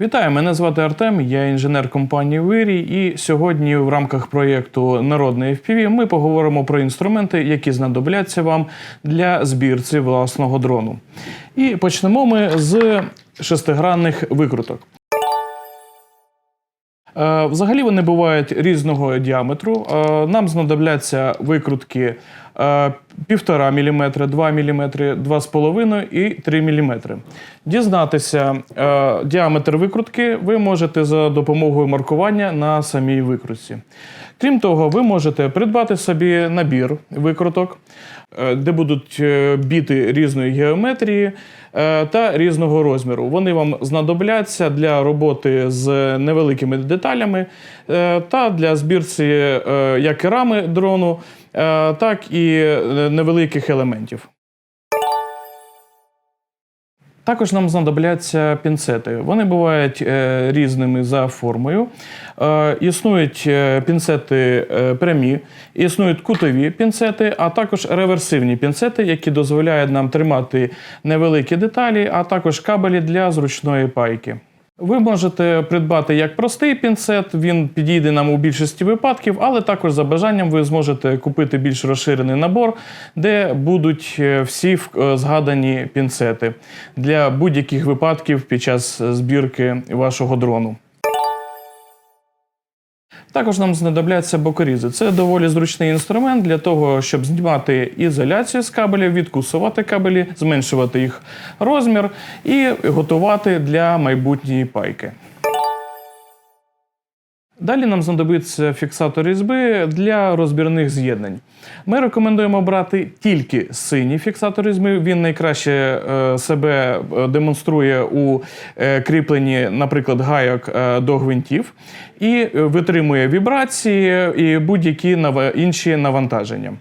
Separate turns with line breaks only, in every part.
Вітаю, мене звати Артем, я інженер компанії Вирій. І сьогодні в рамках проєкту Народний FPV ми поговоримо про інструменти, які знадобляться вам для збірці власного дрону. І почнемо ми з шестигранних викруток. Е, Взагалі вони бувають різного діаметру. Е, Нам знадобляться викрутки 1,5 мм, 2 мм, 2,5 і 3 мм. Дізнатися е, діаметр викрутки ви можете за допомогою маркування на самій викрутці. Крім того, ви можете придбати собі набір викруток, е, де будуть е, біти різної геометрії та різного розміру. Вони вам знадобляться для роботи з невеликими деталями та для збірці як і рами дрону, так і е, невеликих елементів. Також нам знадобляться пінцети. Вони бувають е, різними за формою. Е, існують е, пінцети е, прямі, існують кутові пінцети, а також реверсивні пінцети, які дозволяють нам тримати невеликі деталі, а також кабелі для зручної пайки. Ви можете придбати як простий пінцет, він підійде нам у більшості випадків, але також за бажанням ви зможете купити більш розширений набор, де будуть е, всі е, згадані пінцети для будь-яких випадків під час збірки вашого дрону. Також нам знадобляться бокорізи. Це доволі зручний інструмент для того, щоб знімати ізоляцію з кабелів, відкусувати кабелі, зменшувати їх розмір і готувати для майбутньої пайки. Далі нам знадобиться фіксатор різьби для розбірних з'єднань. Ми рекомендуємо брати тільки синій фіксатор різьби. Він найкраще е, себе е, демонструє у е, кріпленні, наприклад, гайок до гвинтів і витримує вібрації і будь-які інші навантаження.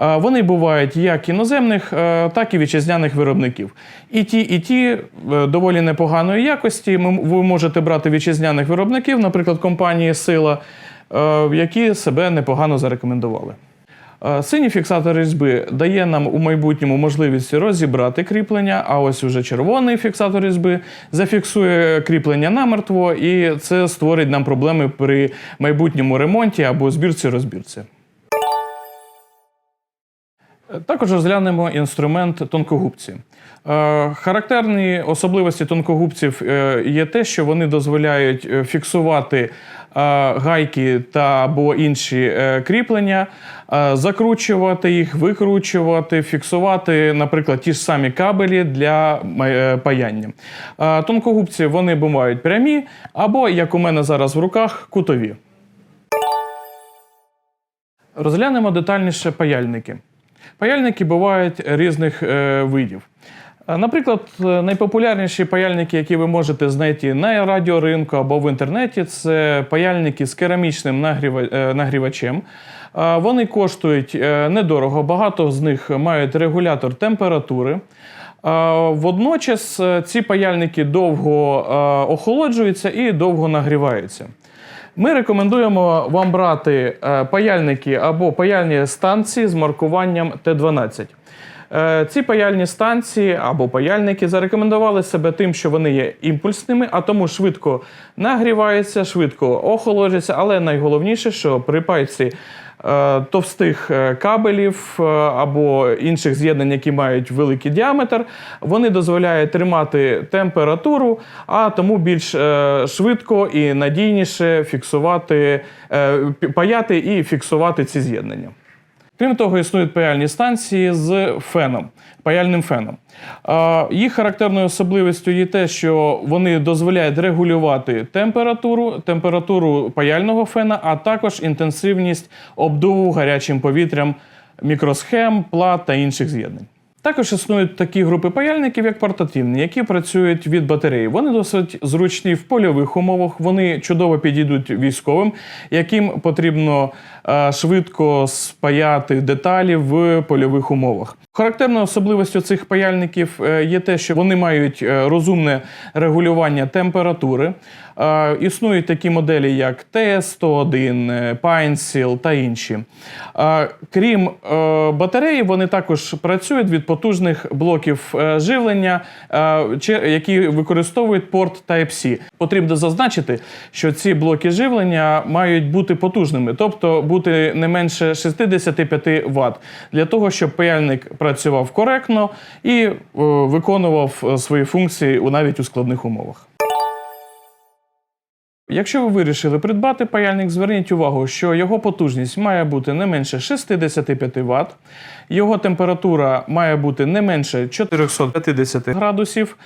Вони бувають як іноземних, е, так і вітчизняних виробників. І ті, і ті е, доволі непоганої якості. Ви можете брати вітчизняних виробників, наприклад, компанії Сила, е, які себе непогано зарекомендували. Синій фіксатор різьби дає нам у майбутньому можливість розібрати кріплення, а ось уже червоний фіксатор різьби зафіксує кріплення намертво, і це створить нам проблеми при майбутньому ремонті або збірці-розбірці. Також розглянемо інструмент тонкогубці. Е, Характерні особливості тонкогубців е, є те, що вони дозволяють е, фіксувати гайки та або інші кріплення, закручувати їх, викручувати, фіксувати, наприклад, ті ж самі кабелі для паяння. Тонкогубці вони бувають прямі, або, як у мене зараз в руках, кутові. Розглянемо детальніше паяльники. Паяльники бувають різних е, видів. Е, Наприклад, е, найпопулярніші паяльники, які ви можете знайти на радіоринку або в інтернеті, це паяльники з керамічним нагрівачем. Вони коштують недорого, багато з них мають регулятор температури. Водночас ці паяльники довго охолоджуються і довго нагріваються. Ми рекомендуємо вам брати е, паяльники або паяльні станції з маркуванням Т12. Е, Ці паяльні станції або паяльники зарекомендували себе тим, що вони є імпульсними, а тому швидко нагріваються, швидко охолоджуються, але найголовніше, що при пайці товстих е, кабелів е, або інших з'єднань, які мають великий діаметр, вони дозволяють тримати температуру, а тому більш е, швидко і надійніше фіксувати, е, паяти і фіксувати ці з'єднання. Крім того, існують паяльні станції з феном, паяльним феном. Їх характерною особливістю є те, що вони дозволяють регулювати температуру, температуру паяльного фена, а також інтенсивність обдуву гарячим повітрям мікросхем, плат та інших з'єднань. Також існують такі групи паяльників, як портативні, які працюють від батареї. Вони досить зручні в польових умовах. Вони чудово підійдуть військовим, яким потрібно е, швидко спаяти деталі в польових умовах. Характерною особливістю цих паяльників е, є те, що вони мають е, розумне регулювання температури. Е, Е, Існують такі моделі, як TS101, е, PineSeal та інші. Е, Крім е, батареї, вони також працюють від потужних блоків е, живлення, е, які використовують порт Type-C. Потрібно зазначити, що ці блоки живлення мають бути потужними, тобто бути не менше 65 Вт, для того, щоб паяльник працював коректно і е, виконував е, свої функції навіть у складних умовах. Якщо ви вирішили придбати паяльник, зверніть увагу, що його потужність має бути не менше 65 Вт, його температура має бути не менше 450 градусів.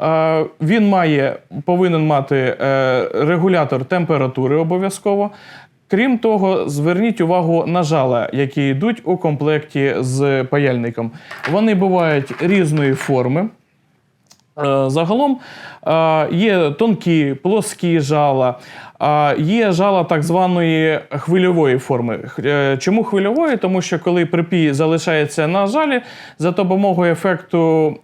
Е, Він має, повинен мати е, регулятор температури обов'язково. Крім того, зверніть увагу на жала, які йдуть у комплекті з паяльником. Вони бувають різної форми. Е, Загалом е, є тонкі, плоскі жала, е, є жала так званої хвильової форми. Чому хвильової? Тому що коли припій залишається на жалі, за допомогою ефекту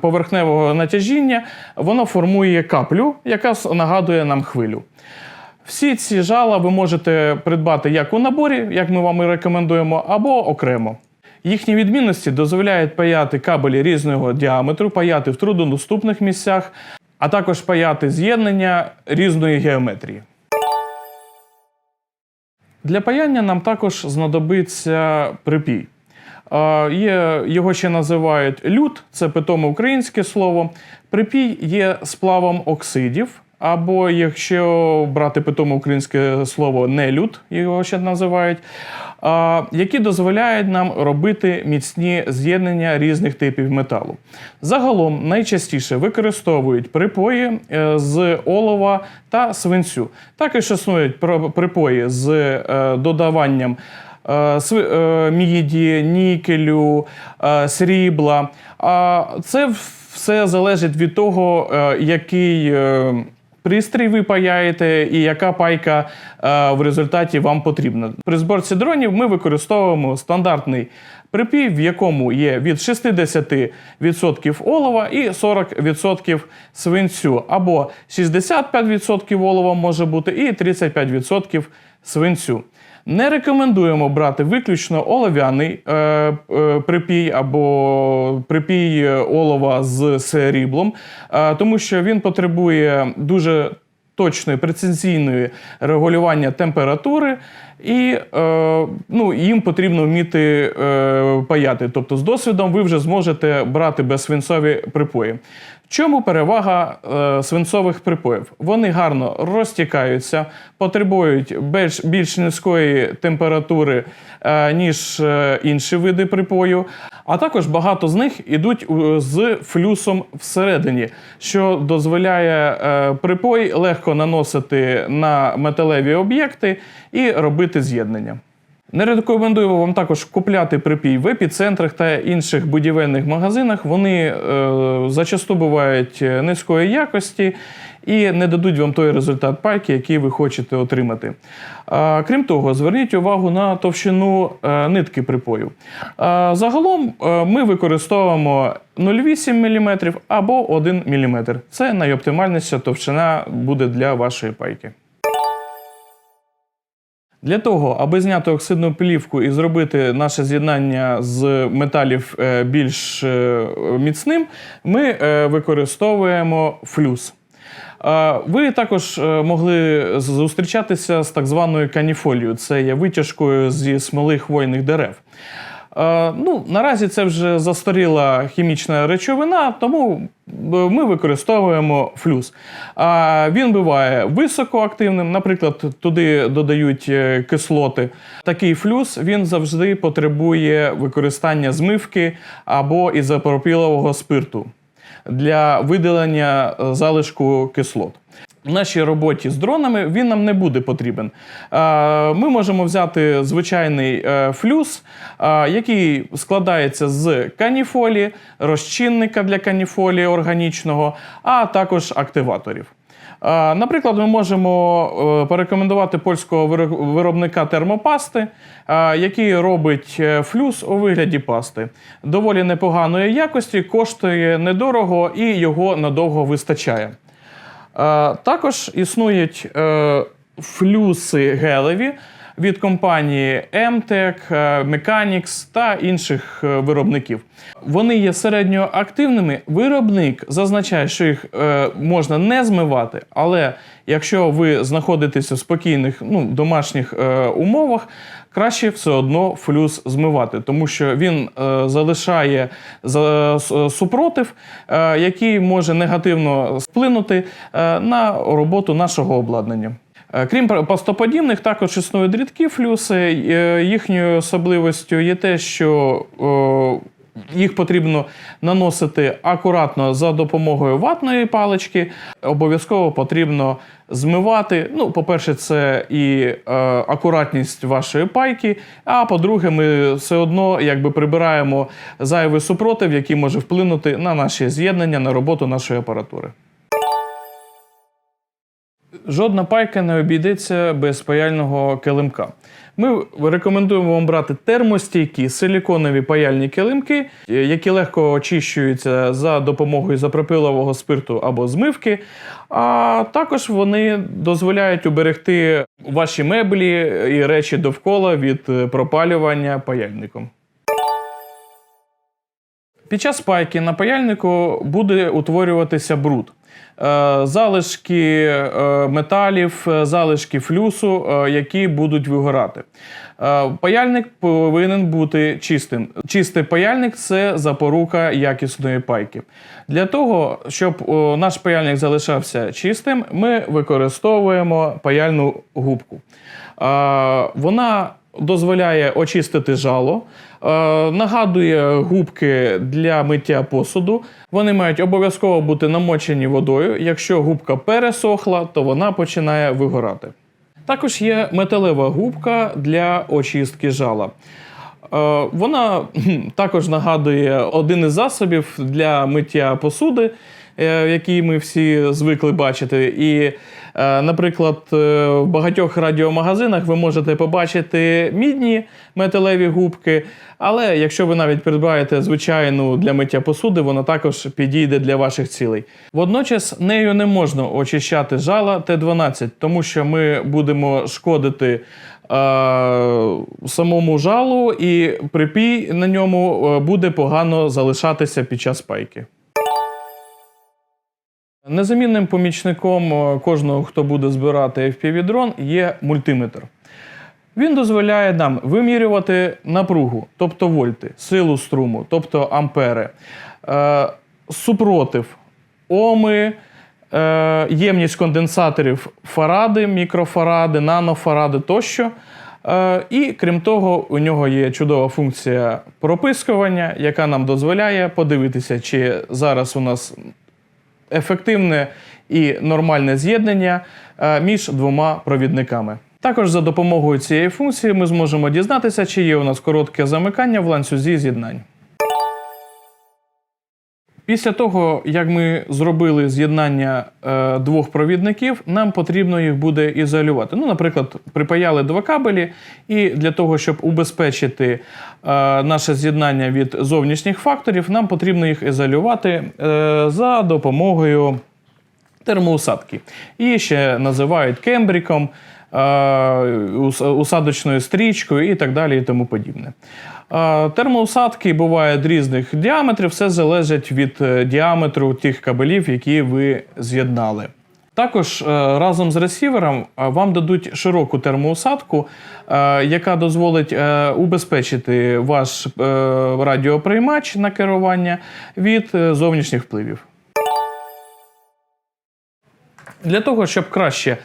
поверхневого натяжіння, воно формує каплю, яка нагадує нам хвилю. Всі ці жала ви можете придбати як у наборі, як ми вам і рекомендуємо, або окремо. Їхні відмінності дозволяють паяти кабелі різного діаметру, паяти в труднодоступних місцях, а також паяти з'єднання різної геометрії. Для паяння нам також знадобиться припій. Є, його ще називають люд, це питоме українське слово. Припій є сплавом оксидів, або якщо брати питоме українське слово нелюд, його ще називають, які дозволяють нам робити міцні з'єднання різних типів металу. Загалом найчастіше використовують припої е, з олова та свинцю. Також існують припої з е, додаванням е, міді, нікелю, срібла. А Це все залежить від того, який пристрій ви паяєте і яка пайка е, в результаті вам потрібна. При зборці дронів ми використовуємо стандартний припій, в якому є від 60% олова і 40% свинцю, або 65% олова може бути і 35% свинцю. Не рекомендуємо брати виключно олов'яний е, е, припій або припій е, олова з сріблом, е, тому що він потребує дуже точної прецензійної регулювання температури, і е, ну, їм потрібно вміти е, паяти. Тобто, з досвідом ви вже зможете брати безсвинцові припої. В чому перевага е, свинцових припоїв? Вони гарно розтікаються, потребують більш, більш низької температури, е, ніж е, інші види припою. А також багато з них ідуть з флюсом всередині, що дозволяє е, припой легко наносити на металеві об'єкти і робити з'єднання. Не рекомендую вам також купляти припій в епіцентрах та інших будівельних магазинах. Вони е, зачасту бувають е, низької якості і не дадуть вам той результат пайки, який ви хочете отримати. Е, крім того, зверніть увагу на товщину е, нитки припою. Е, загалом е, ми використовуємо 0,8 мм або 1 мм. Це найоптимальніша товщина буде для вашої пайки. Для того, аби зняти оксидну плівку і зробити наше з'єднання з металів е, більш е, міцним, ми е, використовуємо флюс. Ви також могли зустрічатися з так званою каніфолією. Це є витяжкою зі смоли хвойних дерев. Е, Ну, наразі це вже застаріла хімічна речовина, тому е, ми використовуємо флюс. Він буває високоактивним, наприклад, туди додають е, кислоти. Такий флюс він завжди потребує використання змивки або ізопропілового спирту для видалення залишку кислот. В нашій роботі з дронами він нам не буде потрібен. Ми можемо взяти звичайний е, флюс, який складається з каніфолі, розчинника для каніфолі органічного, а також активаторів. Наприклад, ми можемо е, порекомендувати польського виробника термопасти, е, який робить флюс у вигляді пасти. Доволі непоганої якості, коштує недорого і його надовго вистачає. Також існують е, флюси гелеві від компанії MTEC, е, Mechanics та інших е, виробників. Вони є середньоактивними. Виробник зазначає, що їх е, можна не змивати, але якщо ви знаходитеся в спокійних ну, домашніх е, умовах, краще все одно флюс змивати, тому що він е, залишає за, с- супротив, е, який може негативно вплинути е, на роботу нашого обладнання. Е, Крім пастоподібних, також існують рідкі флюси. Е, Їхньою особливістю є те, що е, їх потрібно наносити акуратно за допомогою ватної палички. Обов'язково потрібно змивати. Ну, по-перше, це і е, акуратність вашої пайки. А по-друге, ми все одно якби прибираємо зайвий супротив, який може вплинути на наші з'єднання, на роботу нашої апаратури. Жодна пайка не обійдеться без паяльного килимка. Ми рекомендуємо вам брати термостійкі силіконові паяльні килимки, е, які легко очищуються за допомогою ізопропилового спирту або змивки. А також вони дозволяють уберегти ваші меблі і речі довкола від е, пропалювання паяльником. Під час пайки на паяльнику буде утворюватися бруд. Е, Залишки е, металів, е, залишки флюсу, які будуть вигорати. Паяльник повинен бути чистим. Чистий паяльник це запорука якісної пайки. Для того, щоб наш паяльник залишався чистим, ми використовуємо паяльну губку. Вона дозволяє очистити жало, е, нагадує губки для миття посуду. Вони мають обов'язково бути намочені водою. Якщо губка пересохла, то вона починає вигорати. Також є металева губка для очистки жала. Е, Вона також нагадує один із засобів для миття посуди, е, який ми всі звикли бачити. І, е, наприклад, е, в багатьох радіомагазинах ви можете побачити мідні металеві губки, але якщо ви навіть придбаєте звичайну для миття посуди, вона також підійде для ваших цілей. Водночас нею не можна очищати жала Т12, тому що ми будемо шкодити самому жалу, і припій на ньому буде погано залишатися під час пайки. Незамінним помічником е, кожного, хто буде збирати FPV-дрон, є мультиметр. Він дозволяє нам вимірювати напругу, тобто вольти, силу струму, тобто ампери, е, супротив, оми, е, ємність конденсаторів фаради, мікрофаради, нанофаради тощо. І крім того, у нього є чудова функція пропискування, яка нам дозволяє подивитися, чи зараз у нас ефективне і нормальне з'єднання е, між двома провідниками. Також за допомогою цієї функції ми зможемо дізнатися, чи є у нас коротке замикання в ланцюзі з'єднань. Після того, як ми зробили з'єднання е, двох провідників, нам потрібно їх буде ізолювати. Ну, наприклад, припаяли два кабелі, і для того, щоб убезпечити е, наше з'єднання від зовнішніх факторів, нам потрібно їх ізолювати е, за допомогою термоусадки. Її ще називають кембріком, усадочною стрічкою і так далі, і тому подібне. Е, Термоусадки бувають різних діаметрів, все залежить від е, діаметру тих кабелів, які ви з'єднали. Також е, разом з ресівером е, вам дадуть широку термоусадку, е, яка дозволить е, убезпечити ваш е, радіоприймач на керування від е, зовнішніх впливів. Для того, щоб краще е,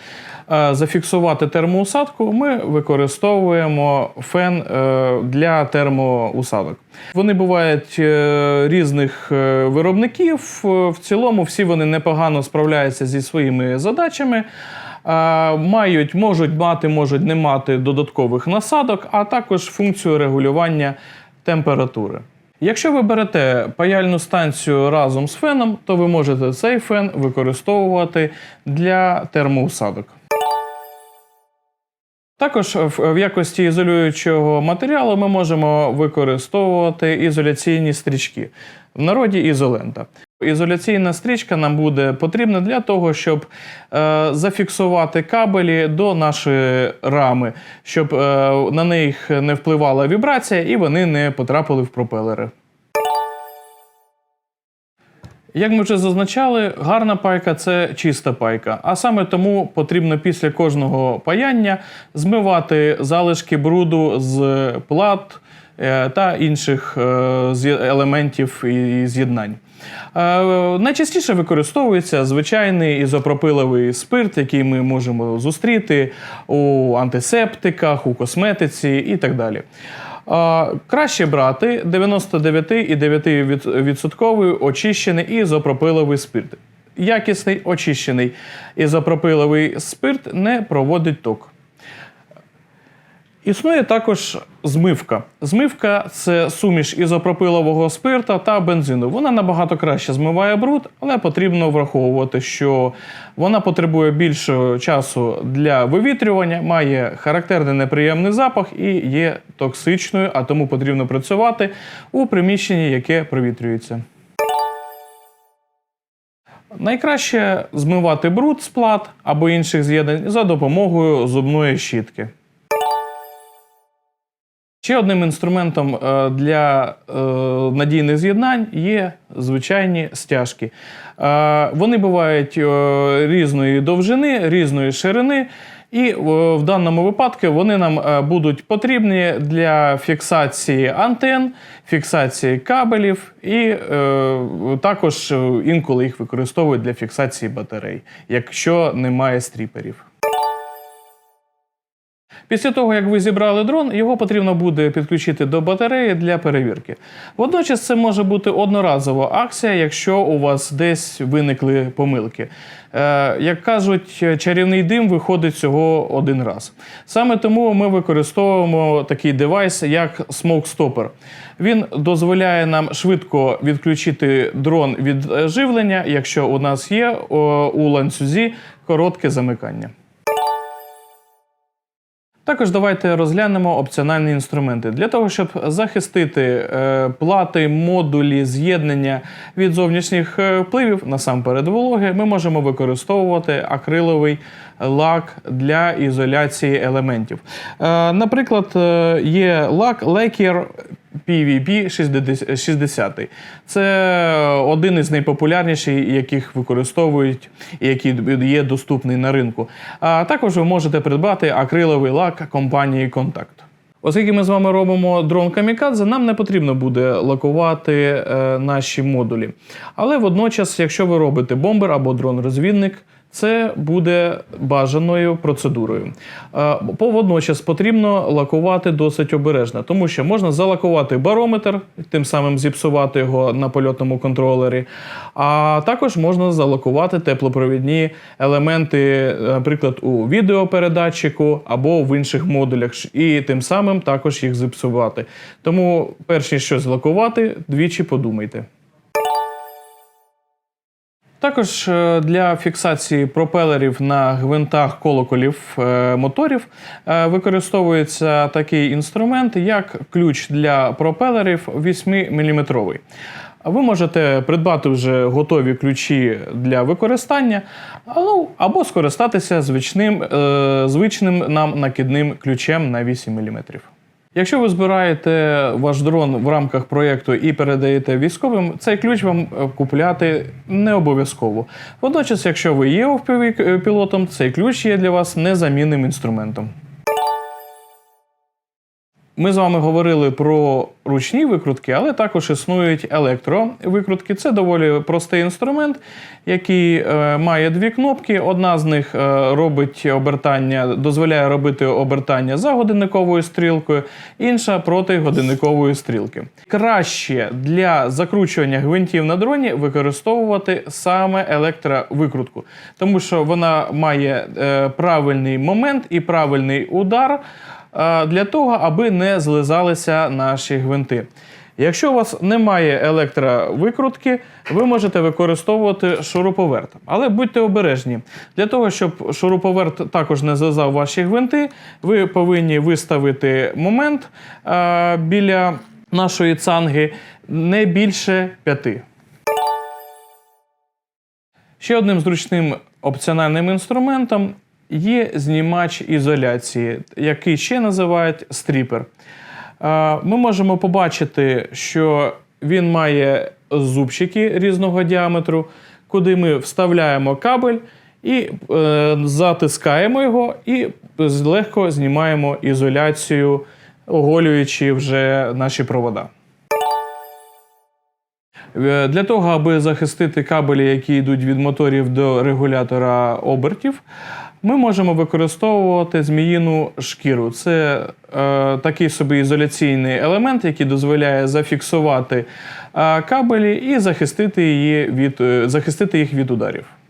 зафіксувати термоусадку, ми використовуємо фен е, для термоусадок. Вони бувають е, різних е, виробників. Е, В цілому всі вони непогано справляються зі своїми задачами. Е, Мають, можуть мати, можуть не мати додаткових насадок, а також функцію регулювання температури. Якщо ви берете паяльну станцію разом з феном, то ви можете цей фен використовувати для термоусадок. Також в якості ізолюючого матеріалу ми можемо використовувати ізоляційні стрічки. В народі ізолента. Ізоляційна стрічка нам буде потрібна для того, щоб е, зафіксувати кабелі до нашої рами, щоб е, на них не впливала вібрація і вони не потрапили в пропелери. Як ми вже зазначали, гарна пайка це чиста пайка. А саме тому потрібно після кожного паяння змивати залишки бруду з плат е, та інших е, елементів і з'єднань. Е, Найчастіше використовується звичайний ізопропиловий спирт, який ми можемо зустріти у антисептиках, у косметиці і так далі. Краще брати 99,9% очищений ізопропиловий спирт. Якісний очищений ізопропиловий спирт не проводить ток. Існує також змивка. Змивка це суміш ізопропилового спирта та бензину. Вона набагато краще змиває бруд, але потрібно враховувати, що вона потребує більшого часу для вивітрювання, має характерний неприємний запах і є токсичною, а тому потрібно працювати у приміщенні, яке провітрюється. Найкраще змивати бруд з плат або інших з'єднань за допомогою зубної щітки. Ще одним інструментом е, для е, надійних з'єднань є звичайні стяжки. Е, Вони бувають різної довжини, різної ширини, і в даному випадку вони нам будуть потрібні для фіксації антен, фіксації кабелів, і також інколи їх використовують для фіксації батарей, якщо немає стріперів. Після того, як ви зібрали дрон, його потрібно буде підключити до батареї для перевірки. Водночас це може бути одноразова акція, якщо у вас десь виникли помилки. Е, як кажуть, чарівний дим виходить всього один раз. Саме тому ми використовуємо такий девайс, як Stopper. Він дозволяє нам швидко відключити дрон від живлення, якщо у нас є у ланцюзі коротке замикання. Також давайте розглянемо опціональні інструменти для того, щоб захистити е, плати, модулі, з'єднання від зовнішніх е, впливів, насамперед вологи, ми можемо використовувати акриловий лак для ізоляції елементів. Е, наприклад, є лак Lacquer PVP 60. Це один із найпопулярніших, яких використовують і який є доступний на ринку. А також ви можете придбати акриловий лак компанії Contact. Оскільки ми з вами робимо дрон Камікадзе, нам не потрібно буде лакувати е, наші модулі. Але водночас, якщо ви робите бомбер або дрон-розвідник, це буде бажаною процедурою. Е, по- Водночас потрібно лакувати досить обережно, тому що можна залакувати барометр, тим самим зіпсувати його на польотному контролері. А також можна залакувати теплопровідні елементи, наприклад, у відеопередатчику або в інших модулях, і тим самим також їх зіпсувати. Тому, перш ніж щось лакувати, двічі подумайте. Також е, для фіксації пропелерів на гвинтах колоколів е, моторів е, використовується такий інструмент, як ключ для пропелерів 8-мм. Ви можете придбати вже готові ключі для використання, ну, або скористатися звичним, звичним нам накидним ключем на 8 мм. Якщо ви збираєте ваш дрон в рамках проєкту і передаєте військовим, цей ключ вам е, купляти не обов'язково. Водночас, якщо ви є FPV пілотом, цей ключ є для вас незамінним інструментом. Ми з вами говорили про ручні викрутки, але також існують електровикрутки. Це доволі простий інструмент, який е, має дві кнопки. Одна з них е, робить обертання, дозволяє робити обертання за годинниковою стрілкою, інша проти годинникової стрілки. Краще для закручування гвинтів на дроні використовувати саме електровикрутку, тому що вона має е, правильний момент і правильний удар для того, аби не злизалися наші гвинти. Якщо у вас немає електровикрутки, ви можете використовувати шуруповерт. Але будьте обережні. Для того, щоб шуруповерт також не злизав ваші гвинти, ви повинні виставити момент е, біля нашої цанги не більше п'яти. Ще одним зручним опціональним інструментом є знімач ізоляції, який ще називають стріпер. Ми можемо побачити, що він має зубчики різного діаметру, куди ми вставляємо кабель і е, затискаємо його, і легко знімаємо ізоляцію, оголюючи вже наші провода. Е, Для того, аби захистити кабелі, які йдуть від моторів до регулятора обертів, ми можемо використовувати зміїну шкіру. Це е, такий собі ізоляційний елемент, який дозволяє зафіксувати е, кабелі і захистити, її від, е, захистити їх від ударів.